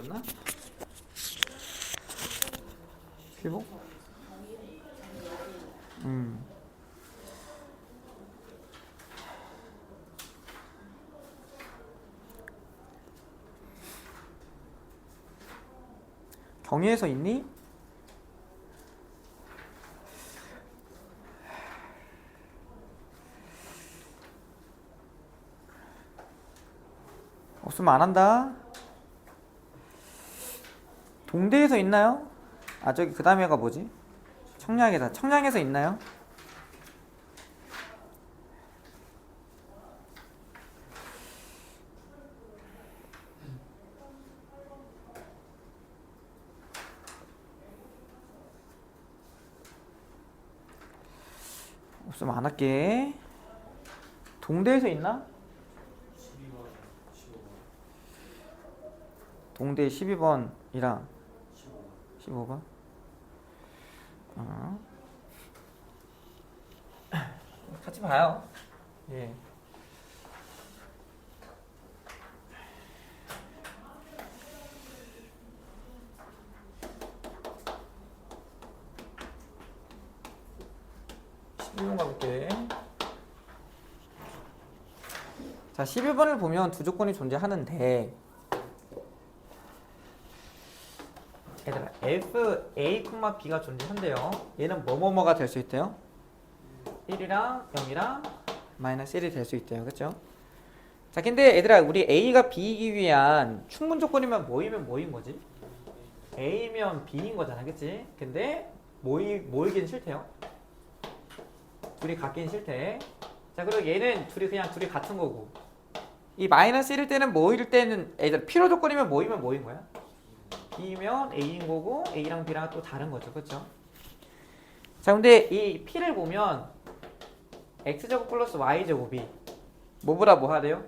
였나? 피복? 음. 경위에서 있니? 없으면 안 한다. 동대에서 있나요? 아 저기 그 다음에가 뭐지? 청량이다. 청량에서 있나요? 없으면 안 할게. 동대에서 있나? 동대 12번이랑 15번. 어. 같이 봐요. 예. (12번) 가볼게 자 (11번을) 보면 두 조건이 존재하는데 얘들아 f a, b가 존재한대요. 얘는 뭐뭐뭐가 될 수 있대요? 1이랑 0이랑 마이너스 1이 될 수 있대요. 그렇죠? 자, 근데 얘들아 우리 a가 b이기 위한 충분 조건이면 뭐이면 뭐인 거지? a면 b인 거잖아. 그치? 근데 모이, 모이긴 싫대요. 둘이 같긴 싫대. 자, 그리고 얘는 둘이 그냥 둘이 같은 거고. 이 마이너스 1일 때는 모일 때는 얘들 필요 조건이면 모이면 모인 거야. B면 A인 거고 A랑 B랑 또 다른 거죠. 그렇죠? 자, 근데 이 P를 보면 X제곱 플러스 Y제곱이 뭐보다 뭐 하대요?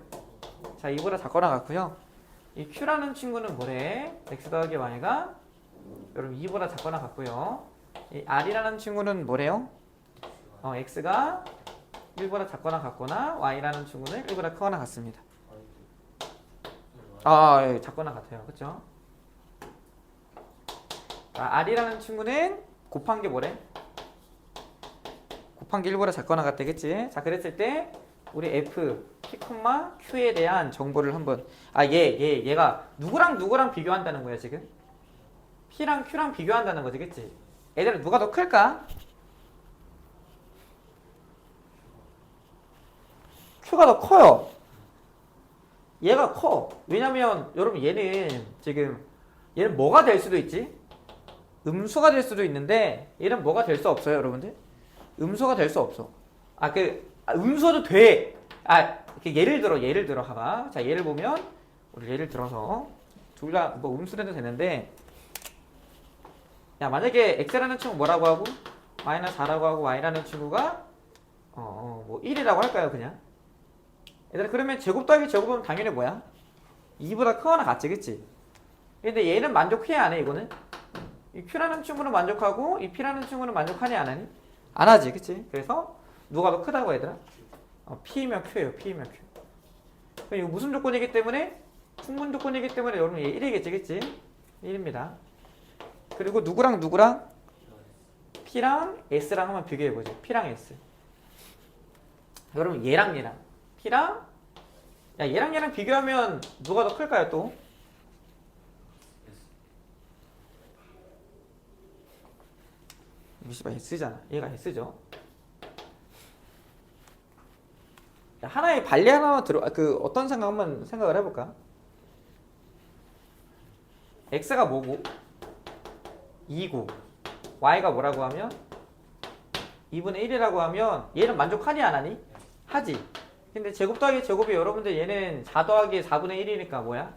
자, 이보다 작거나 같고요. 이 Q라는 친구는 뭐래? X 더하기 Y가 여러분 2보다 작거나 같고요. 이 R이라는 친구는 뭐래요? 어, X가 1보다 작거나 같거나 Y라는 친구는 1보다 크거나 같습니다. 아, 예, 작거나 같아요. 그렇죠? 자, R이라는 친구는 곱한 게 뭐래? 곱한 게 1보다 작거나 같대겠지? 자, 그랬을 때 우리 F, P, Q에 대한 정보를 한번 아, 얘, 얘, 얘가 누구랑 누구랑 비교한다는 거야, 지금? P랑 Q랑 비교한다는 거지, 그치? 애들은 누가 더 클까? Q가 더 커요. 얘가 커. 왜냐면 여러분 얘는 지금 얘는 뭐가 될 수도 있지? 음수가 될 수도 있는데 얘는 뭐가 될 수 없어요, 여러분들? 음수가 될 수 없어. 아, 그 아, 음수도 돼. 아, 그 예를 들어 예를 들어 봐봐. 자, 예를 보면 우리 예를 들어서 둘 다 뭐 음수라도 되는데 야, 만약에 x라는 친구 뭐라고 하고 마이너스 4라고 하고 y라는 친구가 어, 어, 뭐 1이라고 할까요, 그냥? 얘들아 그러면 제곱 더하기 제곱은 당연히 뭐야? 2보다 크거나 같지, 그치? 근데 얘는 만족해야 안 해, 이거는? 이 Q라는 친구는 만족하고 이 P라는 친구는 만족하니 안 하니? 안 하지, 그치? 그래서 누가 더 크다고 얘들아? 어, P면 Q예요, P면 Q. 그럼 이거 무슨 조건이기 때문에? 충분 조건이기 때문에 여러분 얘 1이겠지, 그치? 1입니다. 그리고 누구랑 누구랑? P랑 S랑 한번 비교해보죠. P랑 S. 여러분 얘랑 얘랑 P랑 야 얘랑 얘랑 비교하면 누가 더 클까요 또? 미시바 S잖아. 얘가 S죠. 자, 하나의 반리 하나만 들어 그 어떤 생각 한번 생각을 해볼까? X가 뭐고? 2고 Y가 뭐라고 하면 2분의 1이라고 하면 얘는 만족하니 안 하니? 하지. 근데 제곱 더하기 제곱이 여러분들 얘는 4 더하기 4분의 1이니까 뭐야?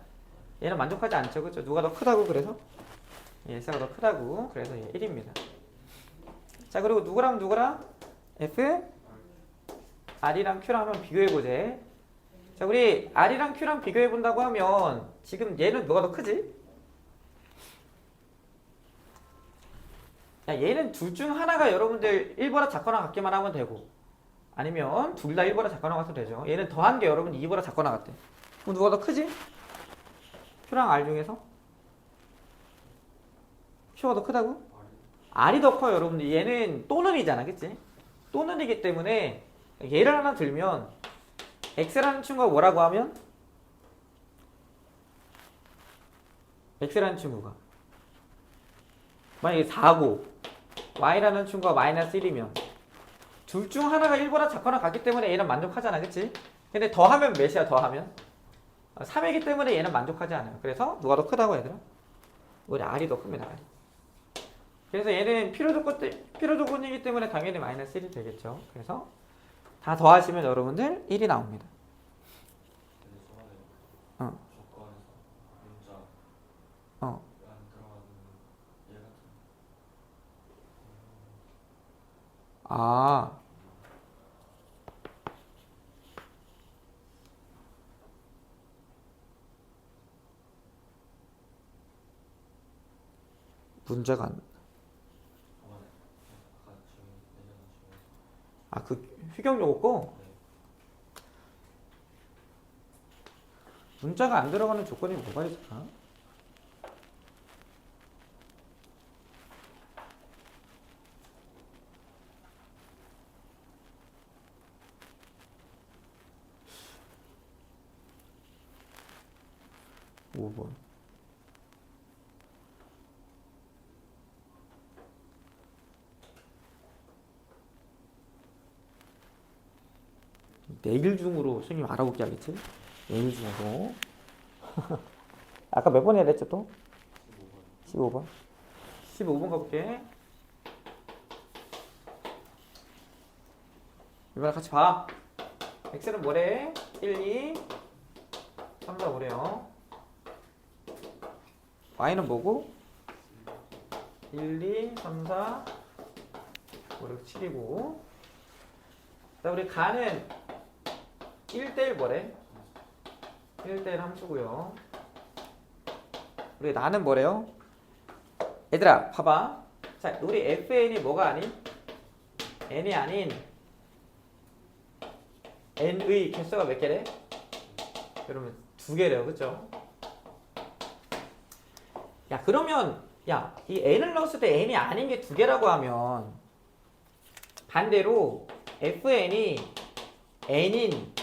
얘는 만족하지 않죠. 그죠? 누가 더 크다고 그래서? 얘 X가 더 크다고. 그래서 얘 1입니다. 자 그리고 누구랑 누구랑 F R이랑 Q랑 한번 비교해 보제. 자 우리 R이랑 Q랑 비교해 본다고 하면 지금 얘는 누가 더 크지? 야 얘는 둘 중 하나가 여러분들 1보다 작거나 같기만 하면 되고 아니면 둘 다 1보다 작거나 같아도 되죠. 얘는 더한 게 여러분 2보다 작거나 같대. 그럼 누가 더 크지? Q랑 R 중에서? Q가 더 크다고? R이 더 커요 여러분들 얘는 또는이잖아 그치? 또는이기 때문에 얘를 하나 들면 X라는 친구가 뭐라고 하면 X라는 친구가 만약에 4고 Y라는 친구가 마이너스 1이면 둘 중 하나가 1보다 작거나 같기 때문에 얘는 만족하잖아 그치? 근데 더하면 몇이야 더하면? 3이기 때문에 얘는 만족하지 않아요 그래서 누가 더 크다고 얘들아? 우리 R이 더 큽니다 R이 그래서 얘는 필요 조건이기 때문에 당연히 마이너스 1이 되겠죠 그래서 다 더하시면 여러분들 1이 나옵니다 어. 어. 아 문제가 안, 저번에 아까 지금 내려는 중에 아, 그 휴경 요거 거? 네. 문자가 안 들어가는 조건이 뭐가 있을까? 오번 내일 중으로 선생님 알아볼게 하겠지? 내일 중으로. 아까 몇번 해야 됐죠 또? 15번. 15번? 가볼게. 이번에 같이 봐. x는 뭐래? 1, 2 3, 4, 5래요? y는 뭐고? 1, 2, 3, 4 5, 6, 7이고. 자 우리 가는 1대1 뭐래? 1대1 함수고요 우리 나는 뭐래요? 얘들아 봐봐 자 우리 fn이 뭐가 아닌? n이 아닌 n의 개수가 몇 개래? 여러분 두 개래요 그쵸? 야 그러면 야 이 n을 넣었을 때 n이 아닌 게 두 개라고 하면 반대로 fn이 n인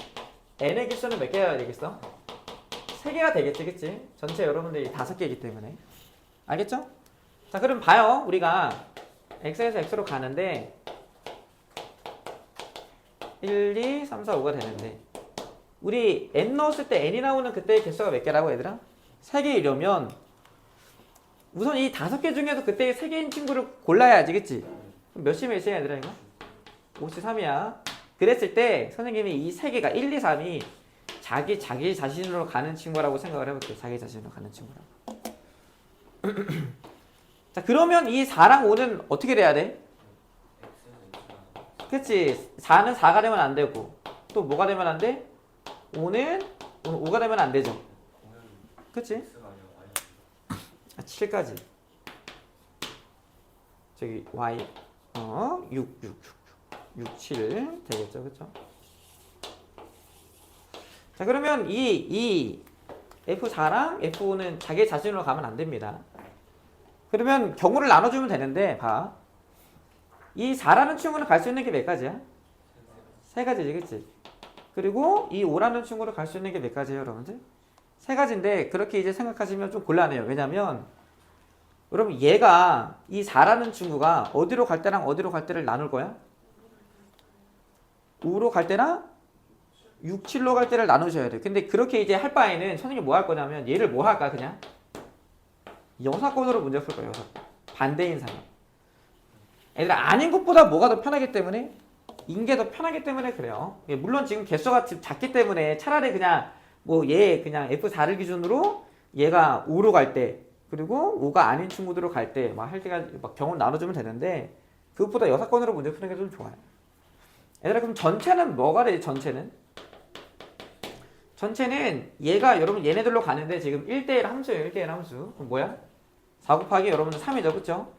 n의 개수는 몇 개가 되겠어? 세 개가 되겠지 그치? 전체 여러분들이 다섯 개이기 때문에 알겠죠? 자 그럼 봐요 우리가 x에서 x로 가는데 1, 2, 3, 4, 5가 되는데 우리 n 넣었을 때 n이 나오는 그때의 개수가 몇 개라고 얘들아? 세 개이려면 우선 이 다섯 개 중에서 그때 세 개인 친구를 골라야지 그치? 몇시 몇이야 얘들아 이거? 53이야 그랬을 때 선생님이 이 세 개가 1, 2, 3이 자기 자기 자신으로 가는 친구라고 생각을 해볼게요. 자기 자신으로 가는 친구라고. 자 그러면 이 4랑 5는 어떻게 돼야 돼? 그치 4는 4가 되면 안 되고 또 뭐가 되면 안 돼? 5는 5가 되면 안 되죠. 그치? 아, 7까지. 저기 y 어 6, 6, 6, 6, 7 되겠죠, 그렇죠? 자 그러면 이, 이 F4랑 F5는 자기 자신으로 가면 안 됩니다. 그러면 경우를 나눠주면 되는데 봐. 이 4라는 친구는 갈 수 있는 게 몇 가지야? 세 가지지, 그치? 그리고 이 5라는 친구를 갈 수 있는 게 몇 가지예요, 여러분들? 세 가지인데 그렇게 이제 생각하시면 좀 곤란해요. 왜냐면 여러분 얘가 이 4라는 친구가 어디로 갈 때랑 어디로 갈 때를 나눌 거야? 5로 갈 때랑 6, 7로 갈 때를 나누셔야 돼요. 근데 그렇게 이제 할 바에는 선생님이 뭐할 거냐면 얘를 뭐 할까 그냥 여사건으로 문제 풀 거예요. 여사건. 반대인 상황. 애들 아닌 것보다 뭐가 더 편하기 때문에 인게 더 편하기 때문에 그래요. 예, 물론 지금 개수가 작기 때문에 차라리 그냥 뭐 얘 그냥 F4를 기준으로 얘가 5로 갈 때 그리고 5가 아닌 친구들로 갈 때 막 할 때가 막 경험 나눠주면 되는데 그것보다 여사건으로 문제 푸는 게 좀 좋아요. 얘들아 그럼 전체는 뭐가 돼? 전체는? 전체는 얘가 여러분 얘네들로 가는데 지금 1대1 함수예요. 1대1 함수. 그럼 뭐야? 4 곱하기 여러분은 3이죠. 그쵸?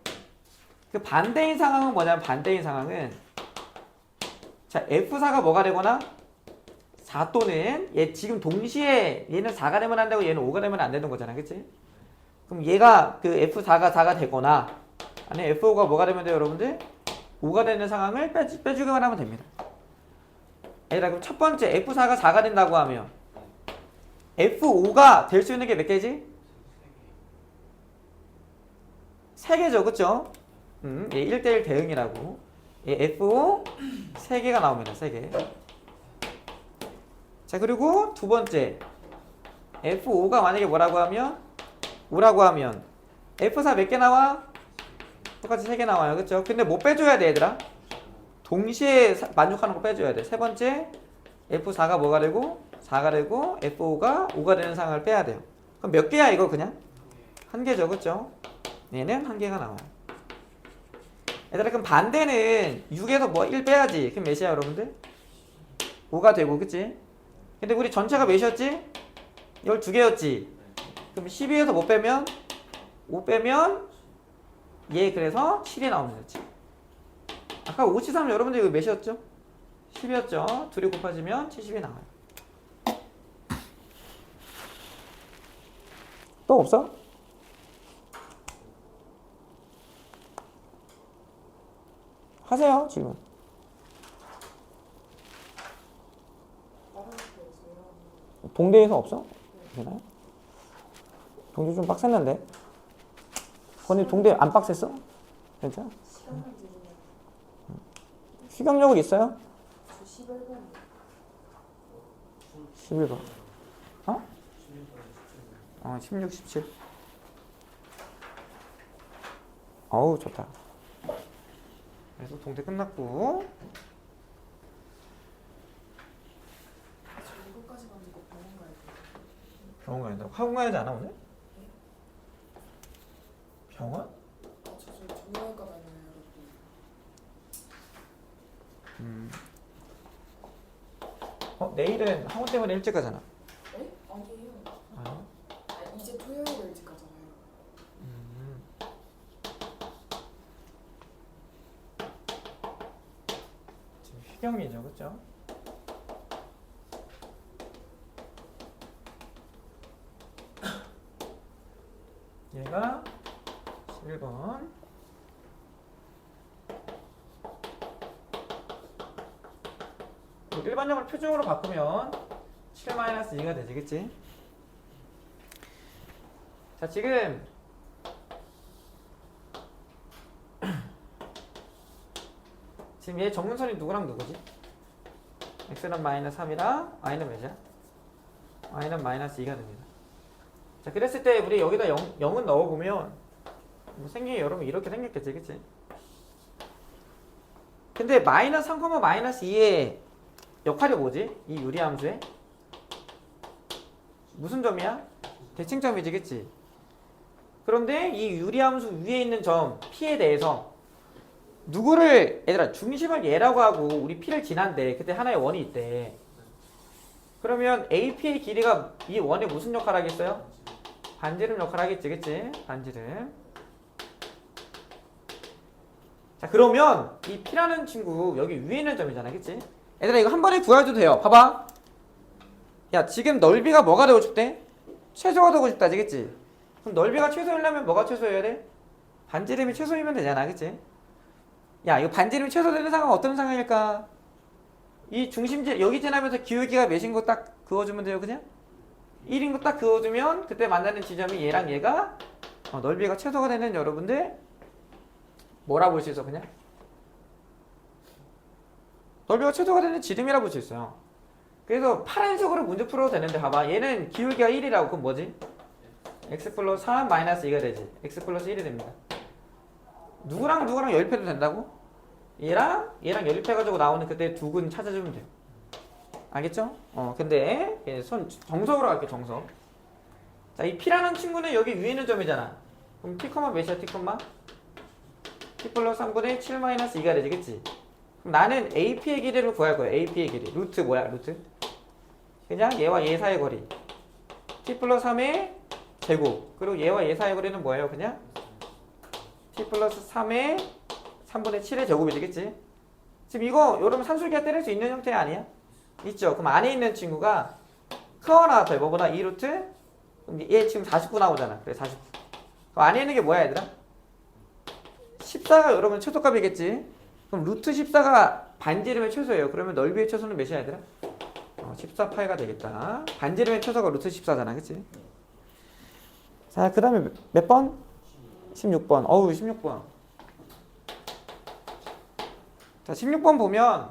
그 반대인 상황은 뭐냐면 반대인 상황은 자 F4가 뭐가 되거나 4 또는 얘 지금 동시에 얘는 4가 되면 안 되고 얘는 5가 되면 안 되는 거잖아. 그치? 그럼 얘가 그 F4가 4가 되거나 아니 F5가 뭐가 되면 돼요 여러분들? 5가 되는 상황을 빼, 빼주기만 하면 됩니다. 얘들아 그럼 첫 번째 F4가 4가 된다고 하면 F5가 될 수 있는 게 몇 개지? 3개죠 그쵸? 음, 얘 1대1 대응이라고 얘 F5 3개가 나옵니다 3개 자 그리고 두 번째 F5가 만약에 뭐라고 하면 5라고 하면 F4 몇 개 나와? 똑같이 3개 나와요 그쵸? 근데 뭐 빼줘야 돼 얘들아? 동시에 사- 만족하는 거 빼줘야 돼 세 번째 F4가 뭐가 되고 4가 되고 F5가 5가 되는 상황을 빼야 돼요 그럼 몇 개야 이거 그냥? 한 개죠 그쵸? 얘는 한 개가 나와요 얘들아 그럼 반대는 6에서 뭐 1 빼야지 그럼 몇이야 여러분들? 5가 되고 그치? 근데 우리 전체가 몇이었지? 12개였지 그럼 12에서 뭐 빼면? 5 빼면 얘 그래서 7이 나오는 거지 아까 5, 7, 3 여러분들 이거 몇이었죠? 10이었죠 둘이 곱해지면 70이 나와요 또 없어? 하세요 지금 동대에서 없어? 되나요? 동대 좀 빡셌는데 건이 동대 안 빡셌어? 괜찮아? 휴경력은 있어요? 11번 어? 어 16, 17 어우 좋다 그래서 동대 끝났고 병원 가야지 않아 오늘? 병원? 아, 저 정형외과 여러분. 음. 어 내일은 학원 때문에 일찍 가잖아 에? 아니에요. 아니 아, 이제 토요일에 일찍 가잖아요. 음. 지금 휴경이죠, 그렇죠? 얘가 11번. 일반적으로 표준으로 바꾸면 7-2가 되지, 그치? 자, 지금 지금 얘 정문선이 누구랑 누구지? x는 마이너스 3이랑 y는 몇이야? y는 마이너스 2가 됩니다. 자 그랬을 때 우리 여기다 0, 0은 넣어보면 뭐 생긴 게 여러분 이렇게 생겼겠지 그치? 근데 마이너스 3, 마이너스 2의 역할이 뭐지? 이 유리함수의? 무슨 점이야? 대칭점이지 그치? 그런데 이 유리함수 위에 있는 점 P에 대해서 누구를 얘들아 중심을 얘라고 하고 우리 P를 지난데 그때 하나의 원이 있대 그러면 AP의 길이가 이 원에 무슨 역할 하겠어요? 반지름 역할 하겠지 그치? 반지름 자 그러면 이 P라는 친구 여기 위에 있는 점이잖아 그치? 얘들아 이거 한 번에 구해도 돼요 봐봐 야 지금 넓이가 뭐가 되고 싶대? 최소가 되고 싶다지 그치? 그럼 넓이가 최소이려면 뭐가 최소여야 돼? 반지름이 최소이면 되잖아 그치? 야 이거 반지름이 최소되는 상황은 어떤 상황일까? 이 중심지 여기 지나면서 기울기가 몇인 거 딱 그어주면 돼요 그냥? 1인 거 딱 그어주면 그때 만나는 지점이 얘랑 얘가 어, 넓이가 최소가 되는 여러분들 뭐라 볼 수 있어 그냥? 넓이가 최소가 되는 지름이라 볼수 있어요 그래서 파란색으로 문제 풀어도 되는데 봐봐 얘는 기울기가 1이라고 그럼 뭐지? x 플러스 3 마이너스 2가 되지 x 플러스 1이 됩니다 누구랑 누구랑 연립해도 된다고? 얘랑 얘랑 연립해가지고 나오는 그때 두 근 찾아주면 돼요. 알겠죠? 어 근데 얘손 정석으로 갈게 정석. 자이 P라는 친구는 여기 위에 있는 점이잖아. 그럼 T 몇이야 T? T 플러스 3분의 7 마이너스 2가 되지 그치? 그럼 나는 AP의 길이를 구할 거야 AP의 길이. 루트 뭐야 루트? 그냥 얘와 얘 사이의 거리. T 플러스 3의 제곱. 그리고 얘와 얘 사이의 거리는 뭐예요 그냥? t 플러스 3의 3분의 7의 제곱이 되겠지? 지금 이거 여러분 산술기가 때릴 수 있는 형태 아니야? 있죠? 그럼 안에 있는 친구가 크거나 더보거나 2루트 그럼 얘 지금 49 나오잖아 그래 49그 안에 있는 게 뭐야 얘들아? 14가 여러분 최소값이겠지? 그럼 루트 14가 반지름의 최소예요. 그러면 넓이의 최소는 몇이야 얘들아? 어, 14파이가 되겠다. 반지름의 최소가 루트 14잖아. 그치? 자, 그 다음에 몇 번? 16번. 어우, 16번. 자, 16번 보면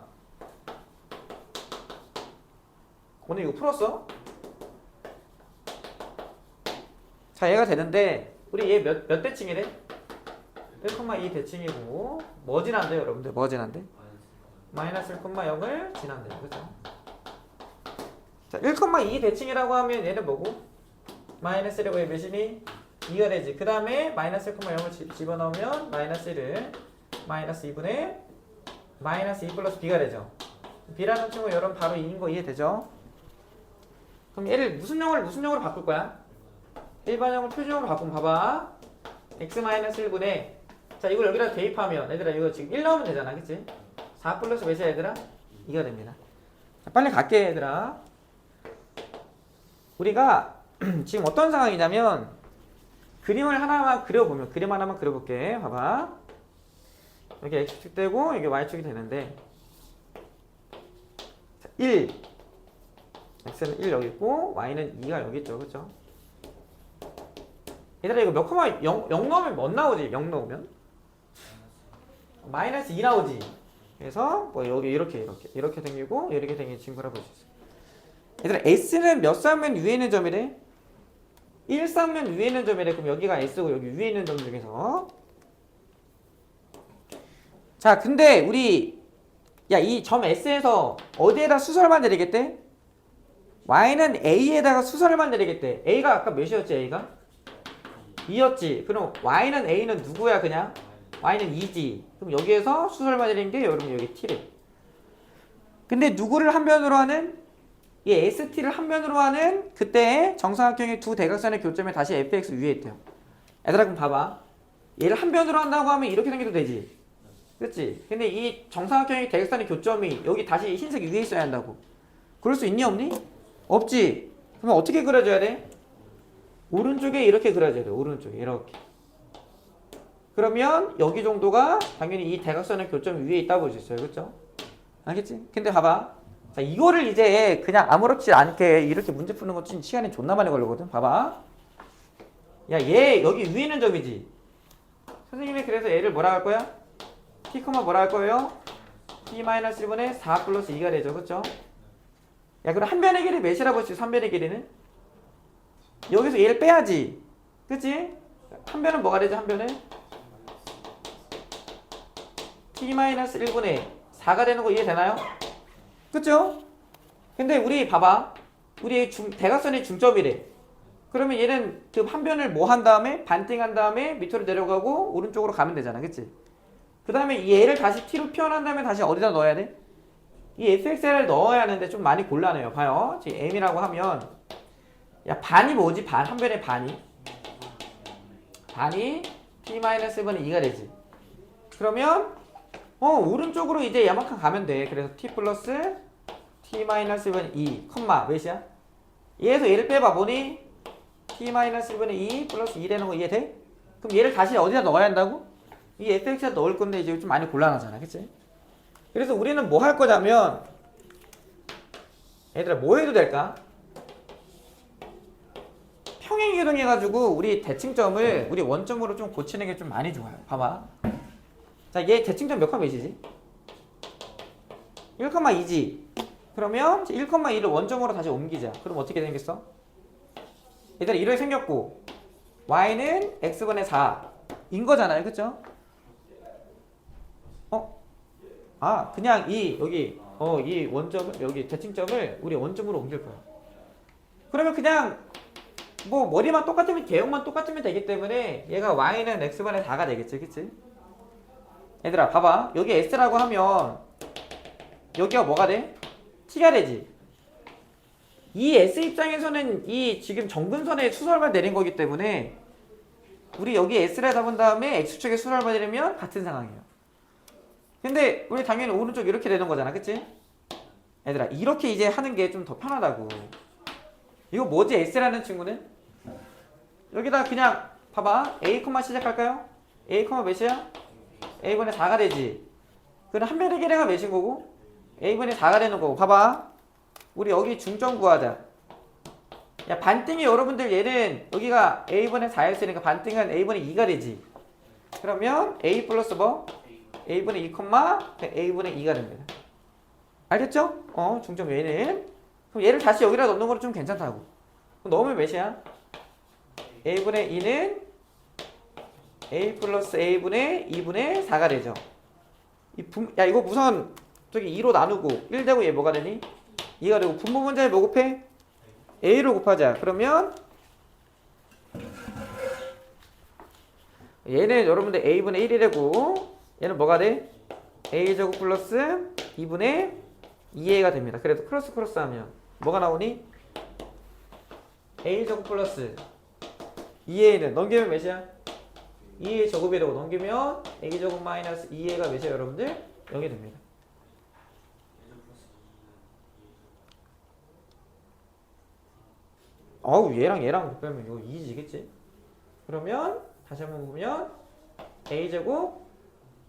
오늘 이거 풀었어? 자, 얘가 되는데 우리 얘 몇 몇 대칭이래? 1,2 대칭이고 뭐 지난대 여러분들? 뭐 지난대? 마이너스 1,0을 지난대요. 그죠? 자, 1,2 대칭이라고 하면 얘는 뭐고? 마이너스 1이고 얘 몇이니? 2가 되지. 그 다음에 마이너스 1,0을 집어넣으면 마이너스 1을 마이너스 2분의 마이너스 2 플러스 b가 되죠. b라는 친구 여러분 바로 2인 거 이해되죠? 그럼 얘를 무슨 형을 무슨 형으로 바꿀 거야? 일반형을 표준형으로 바꾸면 봐봐. x 마이너스 1분의 자 이걸 여기다 대입하면 얘들아 이거 지금 1 넣으면 되잖아 그치? 4 플러스 몇이야 얘들아? 2가 됩니다. 자, 빨리 갈게 얘들아. 우리가 지금 어떤 상황이냐면 그림을 하나만 그려보면 그림 하나만 그려볼게. 봐봐. 여기 x축 되고 여기 y축이 되는데 자, 1 x는 1 여기 있고 y는 2가 여기 있죠. 그죠? 얘들아 이거 몇 콤마 0, 0 넣으면 뭐 나오지? 0 넣으면? 마이너스 2 나오지. 그래서 뭐 여기 이렇게 이렇게 이렇게 생기고 이렇게 생긴 친구라 볼 수 있어. 얘들아 s는 몇 쌍면 위에 있는 점이래? 1 쌍면 위에 있는 점이래. 그럼 여기가 s고 여기 위에 있는 점 중에서 자 근데 우리 야 이 점 s에서 어디에다 수설만 내리겠대? y는 a에다가 수설만 내리겠대. a가 아까 몇이었지 a가? 2였지. 그럼 y는 a는 누구야 그냥? Y는 2지. 그럼 여기에서 수설만 내린 게 여러분 여기 t래. 근데 누구를 한 변으로 하는? 이 st를 한 변으로 하는 그때 정사각형의 두 대각선의 교점에 다시 fx 위에 있대요. 얘들아 그럼 봐봐. 얘를 한 변으로 한다고 하면 이렇게 생겨도 되지. 그렇지? 근데 이 정사각형의 대각선의 교점이 여기 다시 흰색 위에 있어야 한다고. 그럴 수 있니 없니? 없지. 그러면 어떻게 그려줘야 돼? 오른쪽에 이렇게 그려줘야 돼. 오른쪽에 이렇게. 그러면 여기 정도가 당연히 이 대각선의 교점 위에 있다고 볼 수 있어요. 그렇죠? 알겠지? 근데 봐봐. 자, 이거를 이제 그냥 아무렇지 않게 이렇게 문제 푸는 것 진짜 시간이 존나 많이 걸리거든. 봐봐. 야, 얘 여기 위에 있는 점이지. 선생님이 그래서 얘를 뭐라 할 거야? t, 뭐라 할 거예요? t-1분의 4 플러스 2가 되죠. 그렇죠? 야, 그럼 한 변의 길이 몇이라 볼수 있어? 3변의 길이는? 여기서 얘를 빼야지. 그치? 한 변은 뭐가 되죠? 한 변은? T-1분의 4가 되는 거 이해되나요? 그쵸? 근데 우리 봐봐. 우리 중, 대각선의 중점이래. 그러면 얘는 그 한 변을 뭐 한 다음에 반띵한 다음에 밑으로 내려가고 오른쪽으로 가면 되잖아. 그치? 그 다음에 얘를 다시 t로 표현한 다음에 다시 어디다 넣어야 돼? 이 fx를 넣어야 하는데 좀 많이 곤란해요. 봐요. 지금 m이라고 하면 야 반이 뭐지? 반. 한 변의 반이. 반이 t-1분의 2가 되지. 그러면 어 오른쪽으로 이제 야만큼 가면 돼. 그래서 t 플러스 t-1분의 2, 컴마 몇이야? 얘에서 얘를 빼봐 보니 t-1분의 2 플러스 2 되는 거 이해돼? 그럼 얘를 다시 어디다 넣어야 한다고? 이 fx에 넣을 건데 이제 좀 많이 곤란하잖아. 그치? 그래서 우리는 뭐 할 거냐면 얘들아 뭐 해도 될까? 평행 이동해가지고 우리 대칭점을 우리 원점으로 좀 고치는 게 좀 많이 좋아요. 봐봐. 자, 얘 대칭점 몇 컴마 몇이지? 1,2지. 그러면 1,2를 원점으로 다시 옮기자. 그럼 어떻게 생겼어? 얘들아 이렇게 생겼고 y는 x분의 4인 거잖아요. 그쵸? 어? 아, 그냥 이 여기 어, 이 원점을 여기 대칭점을 우리 원점으로 옮길 거야. 그러면 그냥 뭐 머리만 똑같으면 개형만 똑같으면 되기 때문에 얘가 y는 x분의 4가 되겠지. 그치? 얘들아 봐봐 여기 s라고 하면 여기가 뭐가 돼? t가 되지 이 s 입장에서는 이 지금 정근선에 수설만 내린 거기 때문에 우리 여기 s를 잡은 다음에 x축에 수설만 내리면 같은 상황이에요 근데 우리 당연히 오른쪽 이렇게 되는 거잖아 그치? 얘들아 이렇게 이제 하는 게 좀 더 편하다고 이거 뭐지 s라는 친구는? 여기다 그냥 봐봐. A, 시작할까요? A, 몇이야? A분의 4가 되지. 그럼 한 변의 계량가 몇인 거고? A분의 4가 되는 거고. 봐봐. 우리 여기 중점 구하자. 야, 반등이 여러분들 얘는 여기가 A분의 4였으니까 반등은 A분의 2가 되지. 그러면 A 플러스 뭐? A분의 2, A분의 2가 됩니다. 알겠죠? 어, 중점 얘는. 그럼 얘를 다시 여기다 넣는 거는 좀 괜찮다고. 그럼 넣으면 몇이야? A분의 2는 A 플러스 A분의 2분의 4가 되죠. 이 분, 야, 이거 우선 저기 2로 나누고 1 되고 얘 뭐가 되니? 2가 되고 분모 문제에 뭐 곱해? A로 곱하자. 그러면 얘는 여러분들 A분의 1이 되고 얘는 뭐가 돼? A제곱 플러스 2분의 2A가 됩니다. 그래도 크로스 크로스 하면 뭐가 나오니? A제곱 플러스 2A는 넘기면 몇이야? 2A 제곱이 되고 넘기면 A제곱 마이너스 2A가 몇이야 여러분들? 0이 됩니다. 어우 얘랑 얘랑 빼면 이거 2지겠지? 그러면 다시 한번 보면 A제곱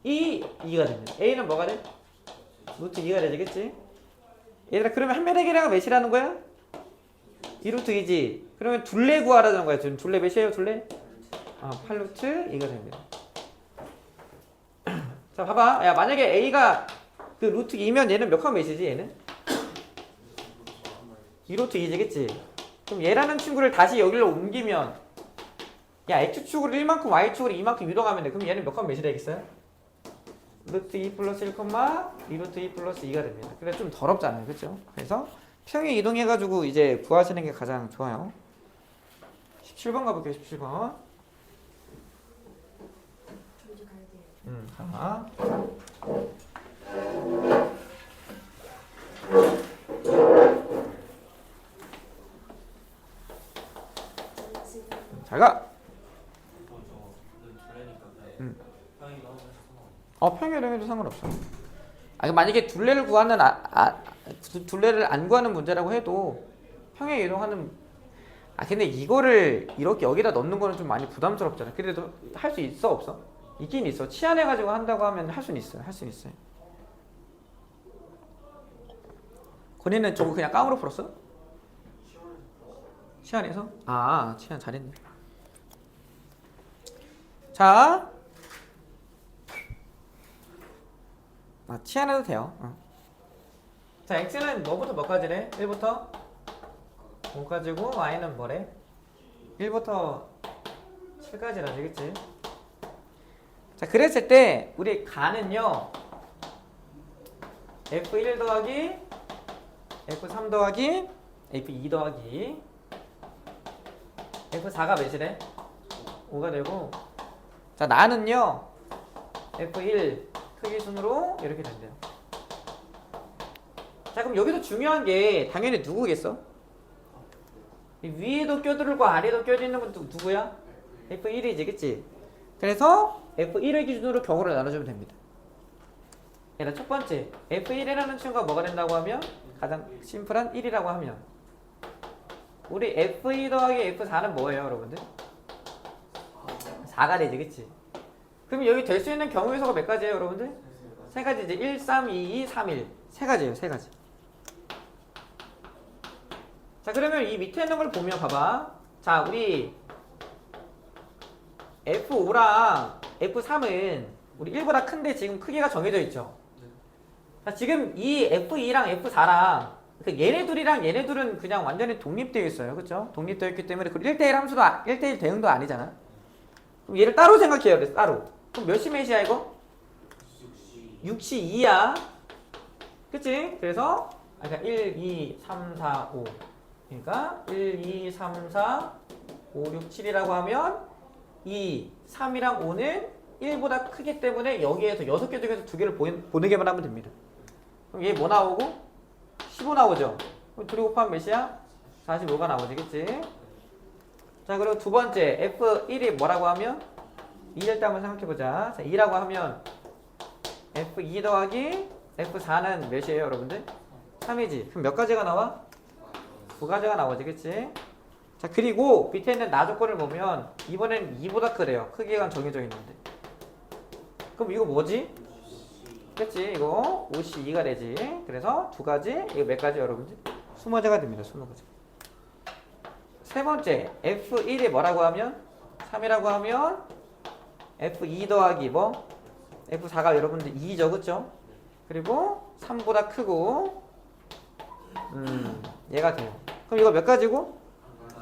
2, 2가 됩니다. A는 뭐가 돼? 루트 2가 되겠지? 얘들아 그러면 한 면의 계량은 몇이라는 거야? 2루트 2지. 그러면 둘레 구하라는 거야. 지금 둘레 몇이에요? 둘레? 아, 8루트 2가 됩니다. 자, 봐봐. 야, 만약에 A가 그 루트 2면 얘는 몇 칸 몇이지, 얘는? 2루트 2지겠지? 그럼 얘라는 친구를 다시 여기로 옮기면 야, X축으로 1만큼, Y축으로 2만큼 이동하면 돼. 그럼 얘는 몇 칸 몇이 되겠어요? 루트 2 플러스 1, 2루트 2 플러스 2가 됩니다. 그래 좀 더럽잖아요. 그렇죠? 그래서 평행 이동해가지고 이제 구하시는 게 가장 좋아요. 17번 가볼게요. 17번. 저 이제 가야 돼요. 음, 하나. 잘 가. 음. 어, 평행 이동해도 상관없어. 아, 만약에 둘레를 구하는 아, 아 두- 둘레를 안 구하는 문제라고 해도 평행 이동하는 아 근데 이거를 이렇게 여기다 넣는 거는 좀 많이 부담스럽잖아. 그래도 할 수 있어 없어? 있긴 있어. 치안해 가지고 한다고 하면 할 수는 있어요. 할 수는 있어요. 권희는 저거 그냥 깡으로 풀었어? 치안에서? 아, 치안 잘했네. 자, 아, 치안해도 돼요. 어. 자, x는 뭐부터 몇까지래? 1부터 5까지고 y는 뭐래? 1부터 7까지라 되겠지? 자, 그랬을 때 우리 가는요. f1 더하기 f3 더하기 f2 더하기 f4가 몇이래? 5가 되고 자, 나는요. f1 크기 순으로 이렇게 된대요. 자, 그럼 여기서 중요한 게 당연히 누구겠어? 이 위에도 껴들고 아래도 껴있는 건 누- 누구야? F1이지, 그치? 그래서 F1을 기준으로 경우를 나눠주면 됩니다. 얘는 첫 번째, F1이라는 친구가 뭐가 된다고 하면 가장 심플한 1이라고 하면 우리 F2 더하기 F4는 뭐예요, 여러분들? 4가 되지, 그치? 그럼 여기 될 수 있는 경우 요소가 몇 가지예요, 여러분들? 세 가지지. 1, 3, 2, 2, 3, 1. 세 가지예요, 세 가지. 자, 그러면 이 밑에 있는 걸 보면 봐봐. 자, 우리 F5랑 F3은 우리 1보다 큰데 지금 크기가 정해져 있죠. 자, 지금 이 F2랑 F4랑 그 얘네 둘이랑 얘네 둘은 그냥 완전히 독립되어 있어요. 그렇죠? 독립되어 있기 때문에 그 1대1 함수도 아- 1대1 대응도 아니잖아. 그럼 얘를 따로 생각해야 돼. 따로. 그럼 몇이 몇이야 이거? 6시 2야. 그치? 그래서 아, 그러니까 1, 2, 3, 4, 5. 그러니까 1, 2, 3, 4, 5, 6, 7이라고 하면 2, 3이랑 5는 1보다 크기 때문에 여기에서 6개 중에서 2개를 보내기만 하면 됩니다. 그럼 얘 뭐 나오고? 15 나오죠? 그럼 둘이 곱하면 몇이야? 45가 나오지, 그치? 자, 그리고 두 번째, F1이 뭐라고 하면? 2를 때 한번 생각해보자. 자, 2라고 하면 F2 더하기 F4는 몇이에요, 여러분들? 3이지. 그럼 몇 가지가 나와? 두 가지가 나오지, 그치? 자 그리고 밑에 있는 나 조건을 보면 이번엔 2보다 크래요. 크기가 정해져 있는데. 그럼 이거 뭐지? 그치 이거 52가 되지. 그래서 두 가지 이거 몇 가지 여러분들? 20가지가 됩니다. 20가지. 세 번째 F1이 뭐라고 하면 3이라고 하면 F2 더하기 뭐 F4가 여러분들 2죠 그쵸? 그리고 3보다 크고 음 얘가 돼요 그럼 이거 몇 가지고?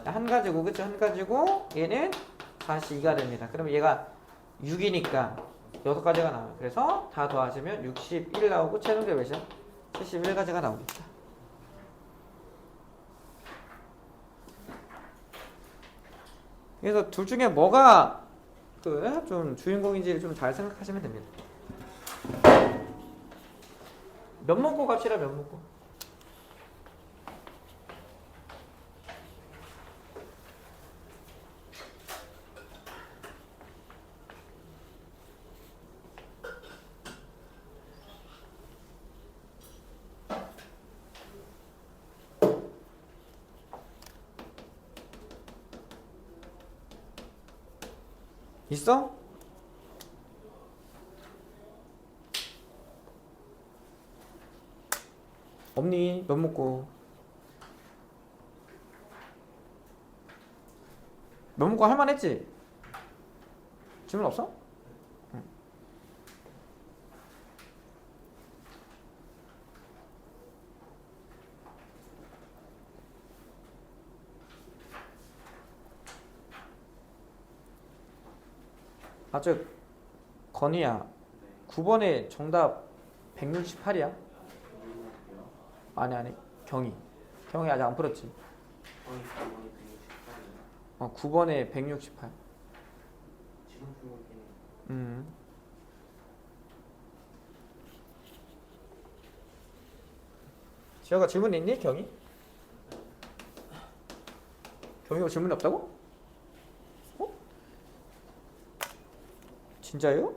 한 가지고 그쵸? 한 가지고 얘는 42가 됩니다 그럼 얘가 6이니까 6가지가 나와요 그래서 다 더하시면 61 나오고 최종적 몇이야? 71가지가 나오겠다 그래서 둘 중에 뭐가 그 좀 주인공인지를 좀 잘 생각하시면 됩니다. 면 먹고 갑시다 면 먹고. 있어? 없니? 면 먹고. 면 먹고 할만했지? 질문 없어? 응. 아저 건이야 9번에 정답 168이야 아니 아니 경이 경이 아직 안 풀었지 거의 거의 168이야. 어 9번에 168 지금 풀고 있긴 해. 음. 지혁아 질문 있니 경이? 경이가 질문이 없다고? 진짜요?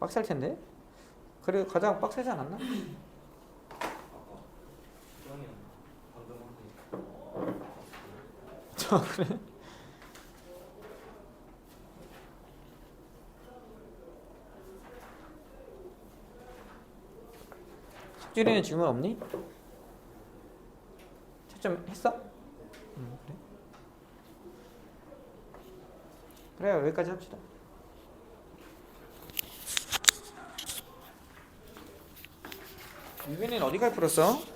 빡셀 텐데. 그래 가장 빡세지 않았나? 저 그래. 석준이는 질문 없니? 채점 했어? 응 그래. 그래요 여기까지 합시다. 유빈이는 어디까지 풀었어?